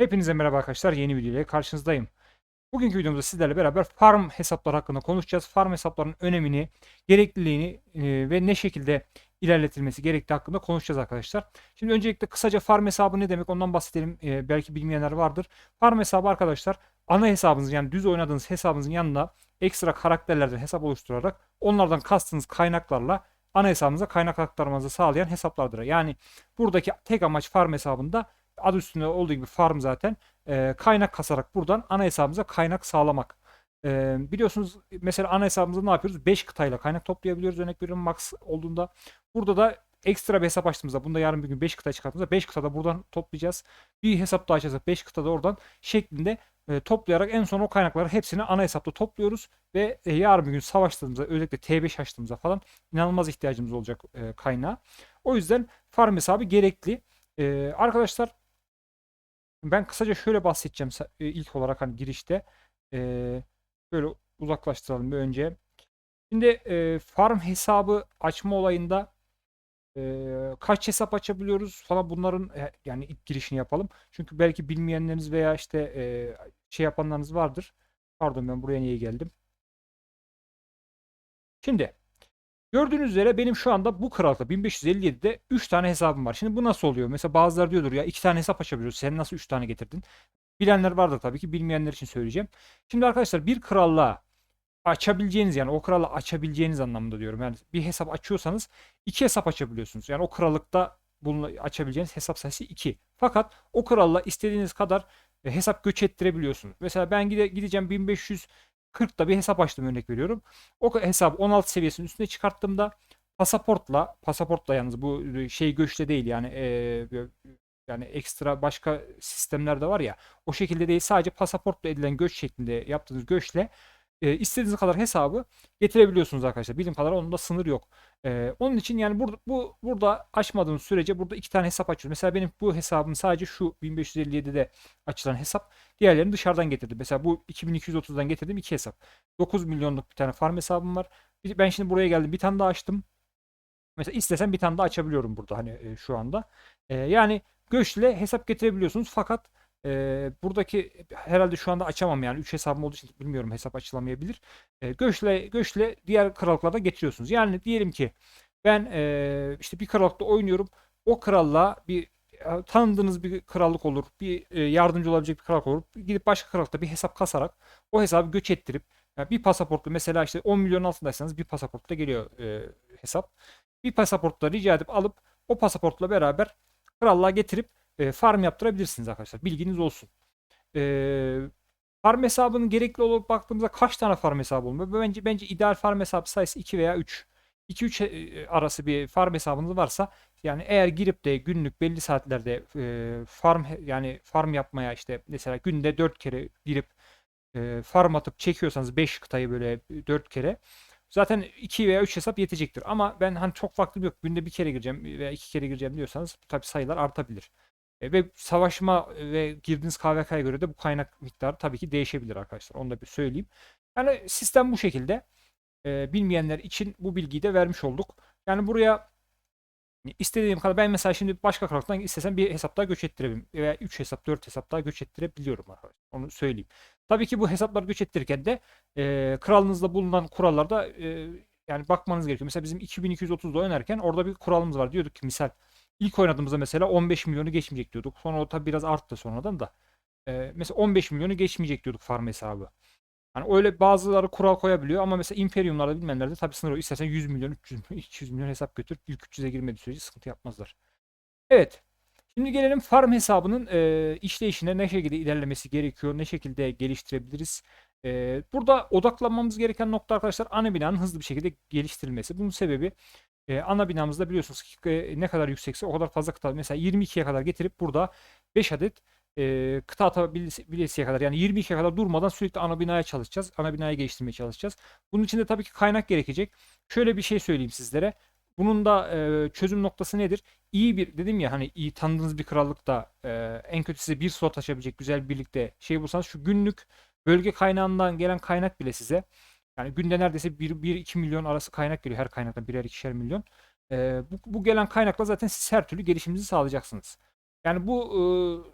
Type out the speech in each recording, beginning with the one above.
Hepinize merhaba arkadaşlar. Yeni video ile karşınızdayım. Bugünkü videomuzda sizlerle beraber farm hesapları hakkında konuşacağız. Farm hesaplarının önemini, gerekliliğini e, ve ne şekilde ilerletilmesi gerektiği hakkında konuşacağız arkadaşlar. Şimdi öncelikle kısaca farm hesabı ne demek ondan bahsedelim. E, belki bilmeyenler vardır. Farm hesabı arkadaşlar ana hesabınızın yani düz oynadığınız hesabınızın yanında ekstra karakterlerden hesap oluşturarak onlardan kastığınız kaynaklarla ana hesabınıza kaynak aktarmanızı sağlayan hesaplardır. Yani buradaki tek amaç farm hesabında adı üstünde olduğu gibi farm zaten e, kaynak kasarak buradan ana hesabımıza kaynak sağlamak. E, biliyorsunuz mesela ana hesabımızda ne yapıyoruz? 5 kıtayla kaynak toplayabiliyoruz. Örnek veriyorum max olduğunda. Burada da ekstra bir hesap açtığımızda bunda yarın bir gün 5 kıta çıkarttığımızda 5 kıtada buradan toplayacağız. Bir hesap daha açacağız 5 kıtada oradan şeklinde e, toplayarak en son o kaynakları hepsini ana hesapta topluyoruz ve e, yarın bir gün savaştığımızda özellikle T5 açtığımızda falan inanılmaz ihtiyacımız olacak e, kaynağa. O yüzden farm hesabı gerekli. E, arkadaşlar ben kısaca şöyle bahsedeceğim e, ilk olarak hani girişte. Ee, böyle uzaklaştıralım bir önce. Şimdi e, farm hesabı açma olayında e, kaç hesap açabiliyoruz falan bunların e, yani ilk girişini yapalım. Çünkü belki bilmeyenleriniz veya işte e, şey yapanlarınız vardır. Pardon ben buraya niye geldim? Şimdi Gördüğünüz üzere benim şu anda bu krallıkta 1557'de 3 tane hesabım var. Şimdi bu nasıl oluyor? Mesela bazıları diyordur ya 2 tane hesap açabiliyoruz. Sen nasıl 3 tane getirdin? Bilenler vardır tabii ki. Bilmeyenler için söyleyeceğim. Şimdi arkadaşlar bir krallığa açabileceğiniz yani o krallığı açabileceğiniz anlamında diyorum. Yani bir hesap açıyorsanız iki hesap açabiliyorsunuz. Yani o krallıkta bunu açabileceğiniz hesap sayısı 2. Fakat o kralla istediğiniz kadar e, hesap göç ettirebiliyorsunuz. Mesela ben gide, gideceğim 1500 40'da bir hesap açtım örnek veriyorum. O hesabı 16 seviyesinin üstüne çıkarttığımda pasaportla, pasaportla yalnız bu şey göçle değil yani e, yani ekstra başka sistemler de var ya o şekilde değil sadece pasaportla edilen göç şeklinde yaptığınız göçle e, istediğiniz kadar hesabı getirebiliyorsunuz arkadaşlar. Bildiğim kadar onun da sınır yok. E, onun için yani burada bu burada açmadığınız sürece burada iki tane hesap açıyoruz. Mesela benim bu hesabım sadece şu 1557'de açılan hesap. Diğerlerini dışarıdan getirdim. Mesela bu 2230'dan getirdim iki hesap. 9 milyonluk bir tane farm hesabım var. Ben şimdi buraya geldim. Bir tane daha açtım. Mesela istesem bir tane daha açabiliyorum burada hani e, şu anda. E, yani göçle hesap getirebiliyorsunuz fakat e, buradaki herhalde şu anda açamam yani 3 hesabım olduğu için bilmiyorum hesap açılamayabilir. E, göçle göçle diğer krallıklarda getiriyorsunuz. Yani diyelim ki ben e, işte bir krallıkta oynuyorum. O kralla bir tanıdığınız bir krallık olur, bir yardımcı olabilecek bir krallık olur. Gidip başka krallıkta bir hesap kasarak o hesabı göç ettirip yani bir pasaportla mesela işte 10 milyon altındaysanız bir pasaportla geliyor e, hesap. Bir pasaportla rica edip alıp o pasaportla beraber krallığa getirip e, farm yaptırabilirsiniz arkadaşlar. Bilginiz olsun. E, farm hesabının gerekli olup baktığımızda kaç tane farm hesabı olmuyor? Bence bence ideal farm hesabı sayısı 2 veya 3. 2-3 e, arası bir farm hesabınız varsa yani eğer girip de günlük belli saatlerde e, farm yani farm yapmaya işte mesela günde 4 kere girip e, farm atıp çekiyorsanız 5 kıtayı böyle 4 kere zaten 2 veya 3 hesap yetecektir. Ama ben hani çok vaktim yok günde bir kere gireceğim veya 2 kere gireceğim diyorsanız tabi sayılar artabilir. E, ve savaşma ve girdiğiniz KVK'ya göre de bu kaynak miktarı tabii ki değişebilir arkadaşlar. Onu da bir söyleyeyim. Yani sistem bu şekilde. E, bilmeyenler için bu bilgiyi de vermiş olduk. Yani buraya istediğim kadar ben mesela şimdi başka krallıktan istesem bir hesap daha göç ettirebilirim. Veya 3 hesap 4 hesap daha göç ettirebiliyorum arkadaşlar. Onu söyleyeyim. Tabii ki bu hesaplar göç ettirirken de e, kralınızda bulunan kurallarda e, yani bakmanız gerekiyor. Mesela bizim 2230'da oynarken orada bir kuralımız var. Diyorduk ki misal ilk oynadığımızda mesela 15 milyonu geçmeyecek diyorduk. Sonra o tabii biraz arttı sonradan da. E, mesela 15 milyonu geçmeyecek diyorduk farm hesabı. Hani öyle bazıları kural koyabiliyor ama mesela Imperium'larda bilmemlerde tabii sınır o. İstersen 100 milyon, 300 milyon, 200 milyon hesap götür. İlk 300'e girmediği sürece sıkıntı yapmazlar. Evet. Şimdi gelelim farm hesabının e, işleyişine ne şekilde ilerlemesi gerekiyor, ne şekilde geliştirebiliriz. E, burada odaklanmamız gereken nokta arkadaşlar ana binanın hızlı bir şekilde geliştirilmesi. Bunun sebebi e, ana binamızda biliyorsunuz ki e, ne kadar yüksekse o kadar fazla kıta. Mesela 22'ye kadar getirip burada 5 adet e, kıta atabilesiye kadar yani 22'ye kadar durmadan sürekli ana binaya çalışacağız. Ana binaya geliştirmeye çalışacağız. Bunun için de tabii ki kaynak gerekecek. Şöyle bir şey söyleyeyim sizlere. Bunun da e, çözüm noktası nedir? İyi bir dedim ya hani iyi tanıdığınız bir krallıkta e, en kötü size bir slot açabilecek güzel birlikte şey bulsanız şu günlük bölge kaynağından gelen kaynak bile size yani günde neredeyse 1-2 milyon arası kaynak geliyor. Her kaynaktan birer ikişer milyon. E, bu, bu gelen kaynakla zaten siz her türlü gelişiminizi sağlayacaksınız. Yani bu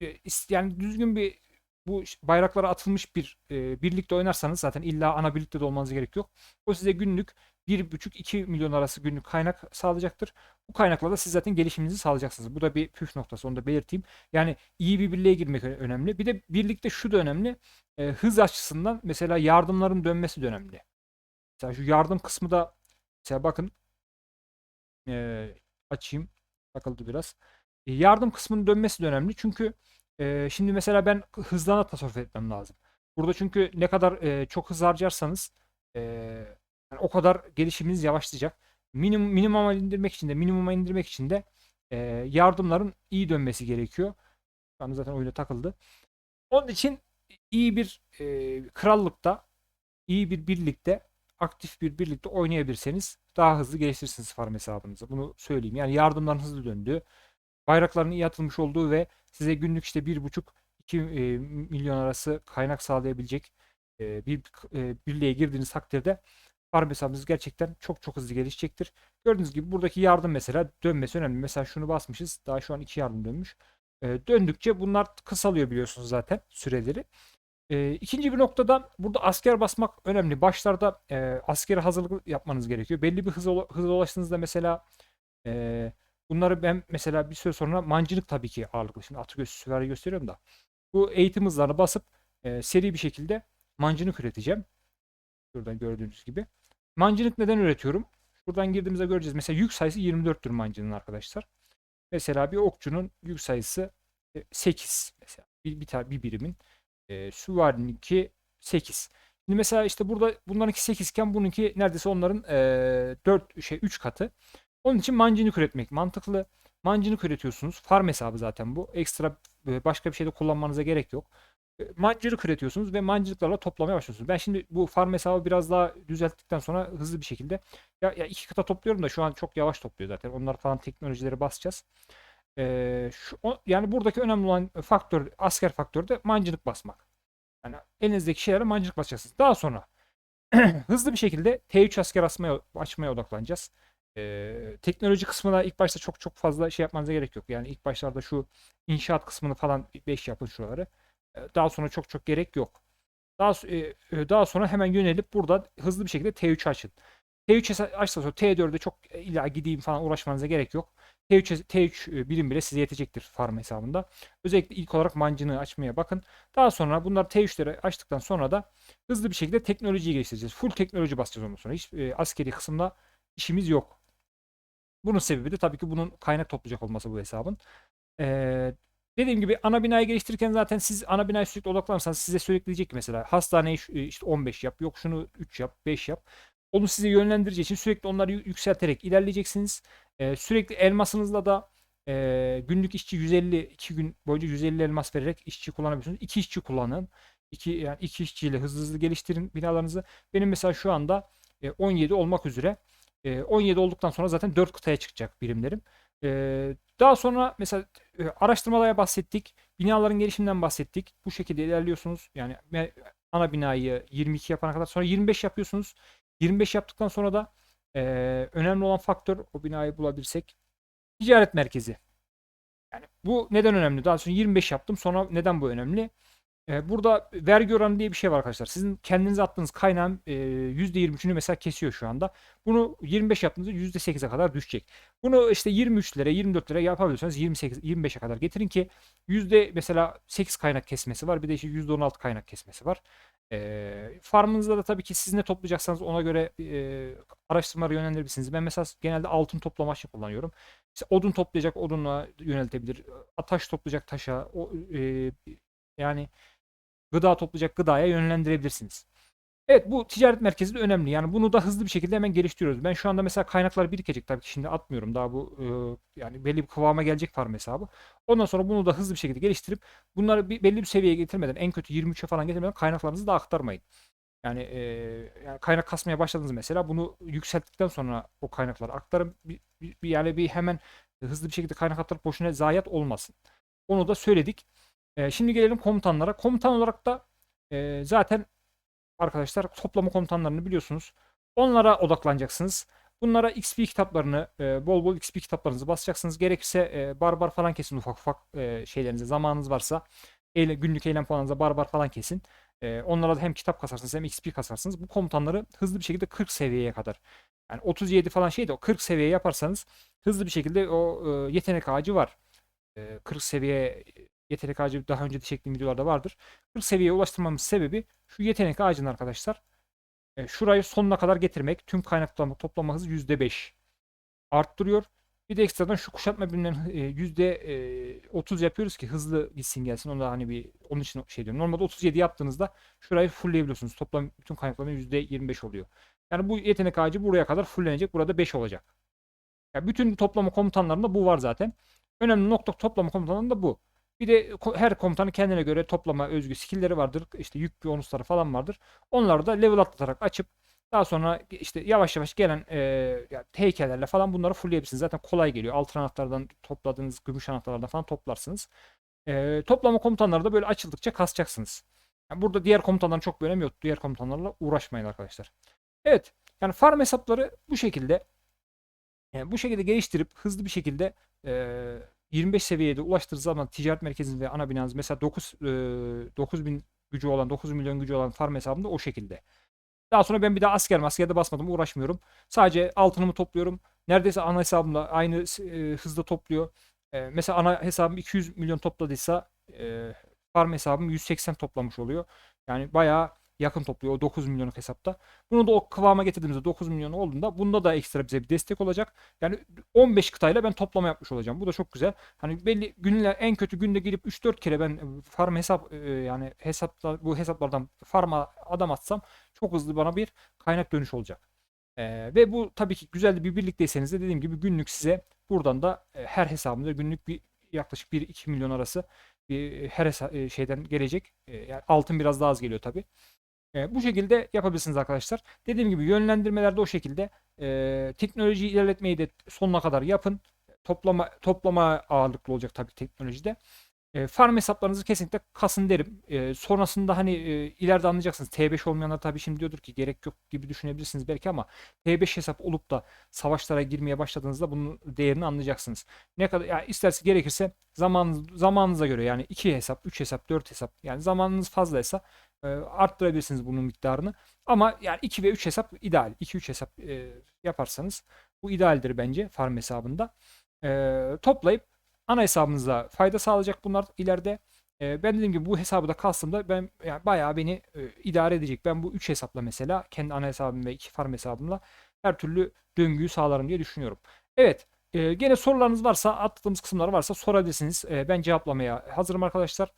e, yani düzgün bir bu bayraklara atılmış bir e, birlikte oynarsanız zaten illa ana birlikte de olmanız gerek yok. O size günlük 1,5-2 milyon arası günlük kaynak sağlayacaktır. Bu kaynakla da siz zaten gelişiminizi sağlayacaksınız. Bu da bir püf noktası onu da belirteyim. Yani iyi bir birliğe girmek önemli. Bir de birlikte şu da önemli. e, hız açısından mesela yardımların dönmesi de önemli. Mesela şu yardım kısmı da mesela bakın e, açayım. Takıldı biraz. E, yardım kısmının dönmesi de önemli. Çünkü e, şimdi mesela ben hızdan tasarruf etmem lazım. Burada çünkü ne kadar e, çok hız harcarsanız e, yani o kadar gelişiminiz yavaşlayacak. Minimum, minimuma indirmek için de minimuma indirmek için de e, yardımların iyi dönmesi gerekiyor. Şu anda zaten oyuna takıldı. Onun için iyi bir e, krallıkta, iyi bir birlikte, aktif bir birlikte oynayabilirseniz daha hızlı geliştirirsiniz farm hesabınızı. Bunu söyleyeyim. Yani yardımların hızlı döndüğü, bayrakların iyi atılmış olduğu ve size günlük işte 1,5-2 e, milyon arası kaynak sağlayabilecek e, bir e, birliğe girdiğiniz takdirde farm hesabınız gerçekten çok çok hızlı gelişecektir. Gördüğünüz gibi buradaki yardım mesela dönmesi önemli. Mesela şunu basmışız. Daha şu an iki yardım dönmüş. Döndükçe bunlar kısalıyor biliyorsunuz zaten süreleri. E, ikinci bir noktada burada asker basmak önemli. Başlarda askere hazırlık yapmanız gerekiyor. Belli bir hıza, hıza ulaştığınızda mesela bunları ben mesela bir süre sonra mancınık tabii ki ağırlıklı. Şimdi atı süvari gösteriyorum da. Bu eğitim hızlarını basıp e, seri bir şekilde mancınık üreteceğim. Şuradan gördüğünüz gibi. Mancınık neden üretiyorum? Şuradan girdiğimizde göreceğiz. Mesela yük sayısı 24'tür mancının arkadaşlar. Mesela bir okçunun yük sayısı e, 8 mesela bir, bir, bir birimin. E, süvarininki 8. Şimdi mesela işte burada bunlarınki 8 iken bununki neredeyse onların e, 4 şey 3 katı. Onun için mancınık üretmek mantıklı. Mancınık üretiyorsunuz. Farm hesabı zaten bu. Ekstra e, başka bir şeyde kullanmanıza gerek yok. E, Mancınık üretiyorsunuz ve mancınıklarla toplamaya başlıyorsunuz. Ben şimdi bu farm hesabı biraz daha düzelttikten sonra hızlı bir şekilde ya, ya iki kıta topluyorum da şu an çok yavaş topluyor zaten. Onlar falan teknolojileri basacağız. Ee, şu, o- yani buradaki önemli olan faktör, asker faktörü de mancınık basmak. Yani elinizdeki şeylere mancınık basacaksınız. Daha sonra hızlı bir şekilde T3 asker asmaya, açmaya odaklanacağız. Ee, teknoloji kısmına ilk başta çok çok fazla şey yapmanıza gerek yok. Yani ilk başlarda şu inşaat kısmını falan 5 yapın şuraları. Ee, Daha sonra çok çok gerek yok. Daha, e, e, daha sonra hemen yönelip burada hızlı bir şekilde T3 açın. T3 hesa- açtıktan sonra T4'e çok e, illa gideyim falan uğraşmanıza gerek yok. T3, T3 e, birim bile size yetecektir farm hesabında. Özellikle ilk olarak mancını açmaya bakın. Daha sonra bunlar T3'leri açtıktan sonra da hızlı bir şekilde teknolojiyi geliştireceğiz. Full teknoloji basacağız ondan sonra. Hiç e, askeri kısımda işimiz yok. Bunun sebebi de tabii ki bunun kaynak toplayacak olması bu hesabın. Ee, dediğim gibi ana binayı geliştirirken zaten siz ana binaya sürekli odaklanırsanız size sürekli diyecek ki mesela hastaneyi şu- işte 15 yap, yok şunu 3 yap, 5 yap. Onu size yönlendireceği için sürekli onları yü- yükselterek ilerleyeceksiniz. Ee, sürekli elmasınızla da e, günlük işçi 150 2 gün boyunca 150 elmas vererek işçi kullanabiliyorsunuz. 2 işçi kullanın. 2 yani 2 işçiyle hızlı hızlı geliştirin binalarınızı. Benim mesela şu anda e, 17 olmak üzere. E, 17 olduktan sonra zaten 4 kıtaya çıkacak birimlerim. E, daha sonra mesela e, araştırmalara bahsettik. Binaların gelişiminden bahsettik. Bu şekilde ilerliyorsunuz. Yani ana binayı 22 yapana kadar sonra 25 yapıyorsunuz. 25 yaptıktan sonra da e, önemli olan faktör o binayı bulabilirsek ticaret merkezi. Yani bu neden önemli? Daha sonra 25 yaptım. Sonra neden bu önemli? E, burada vergi oranı diye bir şey var arkadaşlar. Sizin kendinize attığınız kaynağın e, %23'ünü mesela kesiyor şu anda. Bunu 25 yaptığınızda %8'e kadar düşecek. Bunu işte 23'lere 24'lere yapabiliyorsanız 28 25'e kadar getirin ki yüzde mesela 8 kaynak kesmesi var. Bir de işte %16 kaynak kesmesi var. E, farmınızda da tabii ki siz ne toplayacaksanız ona göre e, yönlendirebilirsiniz. Ben mesela genelde altın toplama amaçlı kullanıyorum. İşte odun toplayacak odunla yöneltebilir. Taş toplayacak taşa. O, e, yani gıda toplayacak gıdaya yönlendirebilirsiniz. Evet bu ticaret merkezi de önemli. Yani bunu da hızlı bir şekilde hemen geliştiriyoruz. Ben şu anda mesela kaynaklar birikecek tabii ki şimdi atmıyorum. Daha bu e, yani belli bir kıvama gelecek farm hesabı. Ondan sonra bunu da hızlı bir şekilde geliştirip bunları bir, belli bir seviyeye getirmeden en kötü 23'e falan getirmeden kaynaklarınızı da aktarmayın. Yani, e, yani kaynak kasmaya başladınız mesela bunu yükselttikten sonra o kaynakları aktarın. Bir, bir, yani bir hemen hızlı bir şekilde kaynak aktarıp boşuna zayiat olmasın. Onu da söyledik. E, şimdi gelelim komutanlara. Komutan olarak da e, zaten arkadaşlar toplama komutanlarını biliyorsunuz. Onlara odaklanacaksınız. Bunlara XP kitaplarını, e, bol bol XP kitaplarınızı basacaksınız. Gerekirse e, barbar falan kesin ufak ufak e, şeylerinize. Zamanınız varsa eyle, günlük eylem puanınıza barbar falan kesin. E, onlara da hem kitap kasarsınız hem XP kasarsınız. Bu komutanları hızlı bir şekilde 40 seviyeye kadar. Yani 37 falan şey de o 40 seviye yaparsanız hızlı bir şekilde o e, yetenek ağacı var. E, 40 seviye yetenek ağacı daha önce de çektiğim videolarda vardır. 40 seviyeye ulaştırmamız sebebi şu yetenek ağacının arkadaşlar. E, şurayı sonuna kadar getirmek. Tüm kaynak toplama, hızı %5 arttırıyor. Bir de ekstradan şu kuşatma birimlerinin e, %30 yapıyoruz ki hızlı gitsin gelsin. Onu da hani bir onun için şey diyorum. Normalde 37 yaptığınızda şurayı fullleyebiliyorsunuz. Toplam bütün kaynakların %25 oluyor. Yani bu yetenek ağacı buraya kadar fulllenecek. Burada 5 olacak. Yani bütün toplama komutanlarında bu var zaten. Önemli nokta toplama komutanlarında bu. Bir de her komutanın kendine göre toplama özgü skill'leri vardır. İşte yük bonusları falan vardır. Onları da level atlatarak açıp daha sonra işte yavaş yavaş gelen e, yani heykellerle falan bunları fullleyebilirsiniz. Zaten kolay geliyor. Altın anahtardan topladığınız gümüş anahtarlardan falan toplarsınız. E, toplama komutanları da böyle açıldıkça kasacaksınız. Yani burada diğer komutanların çok bir önemi yok. Diğer komutanlarla uğraşmayın arkadaşlar. Evet. Yani farm hesapları bu şekilde yani bu şekilde geliştirip hızlı bir şekilde e, 25 seviyede ulaştığınız zaman ticaret merkeziniz ve ana binanız mesela 9 e, 9000 gücü olan 9 milyon gücü olan farm hesabında o şekilde. Daha sonra ben bir daha asker askerde basmadım uğraşmıyorum. Sadece altınımı topluyorum. Neredeyse ana hesabımla aynı e, hızda topluyor. E, mesela ana hesabım 200 milyon topladıysa e, farm hesabım 180 toplamış oluyor. Yani bayağı yakın topluyor o 9 milyonluk hesapta. Bunu da o kıvama getirdiğimizde 9 milyon olduğunda bunda da ekstra bize bir destek olacak. Yani 15 kıtayla ben toplama yapmış olacağım. Bu da çok güzel. Hani belli günler en kötü günde girip 3-4 kere ben farm hesap e, yani hesaplar bu hesaplardan farma adam atsam çok hızlı bana bir kaynak dönüş olacak. Ee, ve bu tabii ki güzel bir birlikteyseniz de dediğim gibi günlük size buradan da e, her hesabımda günlük bir yaklaşık 1-2 milyon arası bir her e, şeyden gelecek. E, yani altın biraz daha az geliyor tabii. E, bu şekilde yapabilirsiniz arkadaşlar. Dediğim gibi yönlendirmelerde o şekilde e, teknolojiyi ilerletmeyi de sonuna kadar yapın. Toplama toplama ağırlıklı olacak tabii teknolojide. E, farm hesaplarınızı kesinlikle kasın derim. E, sonrasında hani e, ileride anlayacaksınız. T5 olmayanlar tabii şimdi diyordur ki gerek yok gibi düşünebilirsiniz belki ama T5 hesap olup da savaşlara girmeye başladığınızda bunun değerini anlayacaksınız. Ne kadar yani isterse gerekirse zaman zamanınıza göre yani 2 hesap, 3 hesap, 4 hesap yani zamanınız fazlaysa e, arttırabilirsiniz bunun miktarını. Ama yani 2 ve 3 hesap ideal. 2-3 hesap e, yaparsanız bu idealdir bence farm hesabında. E, toplayıp ana hesabınıza fayda sağlayacak bunlar ileride. E, ben dediğim gibi bu hesabı da kastımda ben yani bayağı beni e, idare edecek. Ben bu 3 hesapla mesela kendi ana hesabım ve 2 farm hesabımla her türlü döngüyü sağlarım diye düşünüyorum. Evet. E, gene sorularınız varsa atladığımız kısımlar varsa sorabilirsiniz. E, ben cevaplamaya hazırım arkadaşlar.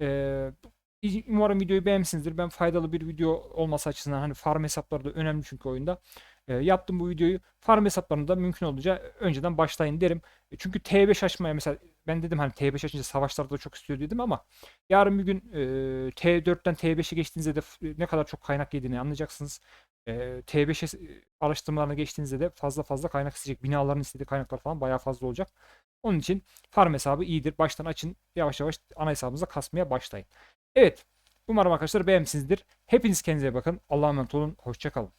E, Umarım videoyu beğenmişsinizdir. Ben faydalı bir video olması açısından hani farm hesapları da önemli çünkü oyunda. E, yaptım bu videoyu. Farm hesaplarını da mümkün olunca önceden başlayın derim. E, çünkü T5 açmaya mesela ben dedim hani T5 açınca savaşlarda da çok istiyor dedim ama yarın bir gün e, T4'ten T5'e geçtiğinizde de ne kadar çok kaynak yediğini anlayacaksınız. E, T5'e araştırmalarına geçtiğinizde de fazla fazla kaynak isteyecek. Binaların istediği kaynaklar falan bayağı fazla olacak. Onun için farm hesabı iyidir. Baştan açın. Yavaş yavaş ana hesabınıza kasmaya başlayın. Evet. Umarım arkadaşlar beğenmişsinizdir. Hepiniz kendinize bakın. Allah'a emanet olun. Hoşçakalın.